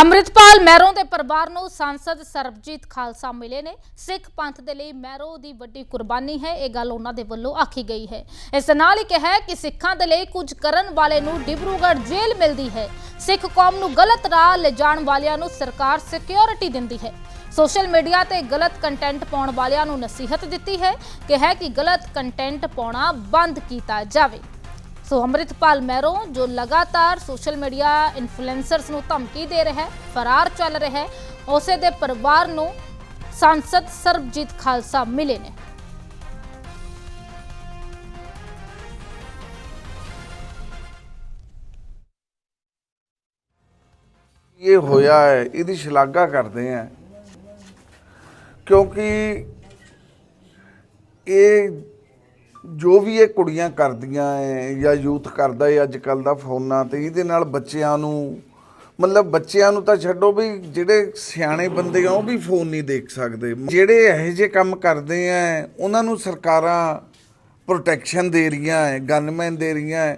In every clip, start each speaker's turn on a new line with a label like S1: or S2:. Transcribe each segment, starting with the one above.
S1: ਅੰਮ੍ਰਿਤਪਾਲ ਮਹਿਰੋਂ ਦੇ ਪਰਿਵਾਰ ਨੂੰ ਸੰਸਦ ਸਰਬਜੀਤ ਖਾਲਸਾ ਮਿਲੇ ਨੇ। ਸਿੱਖ ਪੰਥ ਦੇ ਲਈ ਮਹਿਰੋਂ ਦੀ ਵੱਡੀ ਕੁਰਬਾਨੀ ਹੈ, ਇਹ ਗੱਲ ਉਹਨਾਂ ਦੇ ਵੱਲੋਂ ਆਖੀ ਗਈ ਹੈ। ਇਸ ਨਾਲ ਹੀ ਕਿਹਾ ਕਿ ਸਿੱਖਾਂ ਦੇ ਲਈ ਕੁਝ ਕਰਨ ਵਾਲੇ ਨੂੰ ਡਿਬਰੂਗੜ੍ਹ ਜੇਲ੍ਹ ਮਿਲਦੀ ਹੈ। ਸਿੱਖ ਕੌਮ ਨੂੰ ਗਲਤ ਰਾਹ ਲਿਜਾਣ ਵਾਲਿਆਂ ਨੂੰ ਸਰਕਾਰ ਸਿਕਿਉਰਿਟੀ ਦਿੰਦੀ ਹੈ। ਸੋਸ਼ਲ ਮੀਡੀਆ ਤੇ ਗਲਤ ਕੰਟੈਂਟ ਪਾਉਣ ਵਾਲਿਆਂ ਨੂੰ ਨਸੀਹਤ ਦਿੱਤੀ ਹੈ। ਕਿ ਹੈ ਕਿ ਗਲਤ ਕੰਟੈਂਟ ਪਾਉਣਾ ਬੰਦ ਕੀਤਾ ਜਾਵੇ। ਸੋ ਅੰਮ੍ਰਿਤਪਾਲ ਮਹਿਰੋ ਜੋ ਲਗਾਤਾਰ ਸੋਸ਼ਲ ਮੀਡੀਆ ਇਨਫਲੂਐਂਸਰਸ ਨੂੰ ਧਮਕੀ ਦੇ ਰਿਹਾ ਹੈ, ਫਰਾਰ ਚੱਲ ਰਿਹਾ ਹੈ, ਉਸੇ ਦੇ ਪਰਿਵਾਰ ਨੂੰ ਸੰਸਦ ਸਰਬਜੀਤ ਖਾਲਸਾ ਮਿਲੇ ਨੇ।
S2: ਇਹ ਹੋਇਆ ਹੈ, ਇਹਦੀ ਸ਼ਲਾਘਾ ਕਰਦੇ ਆ ਕਿਉਂਕਿ ਇਹ ਜੋ ਵੀ ਇਹ ਕੁੜੀਆਂ ਕਰਦੀਆਂ ਐ ਜਾਂ ਯੂਥ ਕਰਦਾ ਏ ਅੱਜ ਕੱਲ ਦਾ ਫੋਨਾਂ ਤੇ, ਇਹਦੇ ਨਾਲ ਬੱਚਿਆਂ ਨੂੰ, ਮਤਲਬ ਬੱਚਿਆਂ ਨੂੰ ਤਾਂ ਛੱਡੋ ਵੀ ਜਿਹੜੇ ਸਿਆਣੇ ਬੰਦੇ ਆ ਉਹ ਵੀ ਫੋਨ ਨਹੀਂ ਦੇਖ ਸਕਦੇ। ਜਿਹੜੇ ਇਹੋ ਜਿਹੇ ਕੰਮ ਕਰਦੇ ਆ ਉਹਨਾਂ ਨੂੰ ਸਰਕਾਰਾਂ ਪ੍ਰੋਟੈਕਸ਼ਨ ਦੇ ਰਹੀਆਂ ਐ, ਗਨਮੈਨ ਦੇ ਰਹੀਆਂ ਐ।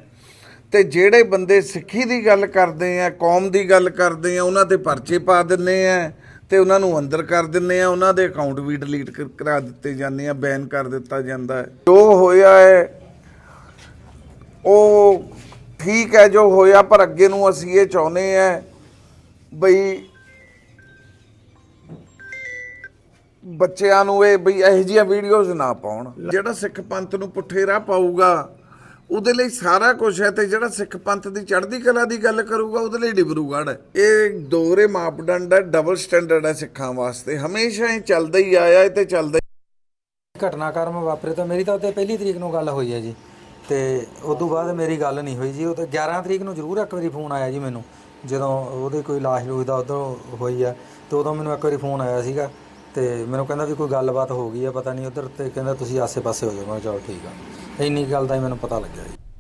S2: ਤੇ ਜਿਹੜੇ ਬੰਦੇ ਸਿੱਖੀ ਦੀ ਗੱਲ ਕਰਦੇ ਆ ਕੌਮ ਦੀ ਗੱਲ ਕਰਦੇ ਆ ਉਹਨਾਂ ਤੇ ਪਰਚੇ ਪਾ ਦਿੰਨੇ ਆ ਤੇ ਉਹਨਾਂ ਨੂੰ ਅੰਦਰ ਕਰ ਦਿੰਨੇ ਆ ਉਹਨਾਂ ਦੇ ਅਕਾਊਂਟ ਵੀ ਡਿਲੀਟ ਕਰਾ ਦਿੱਤੇ ਜਾਂਦੇ ਆ ਬੈਨ ਕਰ ਦਿੱਤਾ ਜਾਂਦਾ ਹੈ। ਜੋ ਹੋਇਆ ਹੈ, ਉਹ ਠੀਕ ਹੈ, ਜੋ ਹੋਇਆ, ਪਰ ਅੱਗੇ ਨੂੰ ਅਸੀਂ ਇਹ ਚਾਹੁੰਦੇ ਆ ਬਈ ਬੱਚਿਆਂ ਨੂੰ ਇਹ ਬਈ ਇਹੋ ਜਿਹੀਆਂ ਵੀਡੀਓਜ਼ ਨਾ ਪਾਉਣ। ਜਿਹੜਾ ਸਿੱਖ ਪੰਥ ਨੂੰ ਪੁੱਠੇ ਰਾਹ ਪਾਊਗਾ ਉਹਦੇ ਲਈ ਸਾਰਾ ਕੁਝ ਹੈ ਤੇ ਜਿਹੜਾ ਸਿੱਖ ਪੰਥ ਦੀ ਚੜ੍ਹਦੀ ਕਲਾ ਦੀ ਗੱਲ ਕਰੂਗਾ, ਉਹਦੇ ਲਈ ਡਿਬਰੂਗੜ੍ਹ ਇਹ ਦੋਹਰੇ ਮਾਪਦੰਡ ਹੈ ਡਬਲ ਸਟੈਂਡਰਡ ਹੈ ਸਿੱਖਾਂ ਵਾਸਤੇ। ਹਮੇਸ਼ਾ ਹੀ ਚੱਲਦਾ ਹੀ ਆਇਆ ਤੇ ਚੱਲਦਾ ਹੀ
S3: ਘਟਨਾਕ੍ਰਮ ਵਾਪਰੇ ਤਾਂ ਮੇਰੀ ਤਾਂ ਉੱਤੇ ਪਹਿਲੀ ਤਰੀਕ ਨੂੰ ਗੱਲ ਹੋਈ ਹੈ ਜੀ। ਤੇ ਉਸ ਤੋਂ ਬਾਅਦ ਮੇਰੀ ਗੱਲ ਨਹੀਂ ਹੋਈ ਜੀ। ਉਹ ਤਾਂ 11 ਤਰੀਕ ਨੂੰ ਜ਼ਰੂਰ ਇੱਕ ਵਾਰੀ ਫੋਨ ਆਇਆ ਜੀ ਮੈਨੂੰ। ਜਦੋਂ ਉਹਦੇ ਕੋਈ ਲਾਸ਼ ਲੂਸ਼ ਦਾ ਉਦੋਂ ਹੋਈ ਆ ਤੇ ਉਦੋਂ ਮੈਨੂੰ ਇੱਕ ਵਾਰੀ ਫੋਨ ਆਇਆ ਸੀਗਾ। ਤੇ ਮੈਨੂੰ ਕਹਿੰਦਾ ਵੀ ਕੋਈ ਗੱਲਬਾਤ ਹੋ ਗਈ ਆ, ਪਤਾ ਨਹੀਂ ਉਧਰ ਤੇ ਕਹਿੰਦਾ ਤੁਸੀਂ ਆਸੇ-ਪਾਸੇ ਹੋ ਜਾਓ। ਮੈਂ ਕਿਹਾ ਚਲੋ ਠੀਕ ਆ। ਇੰਨੀ ਗੱਲ ਦਾ ਹੀ ਮੈਨੂੰ ਪਤਾ ਲੱਗਿਆ ਜੀ।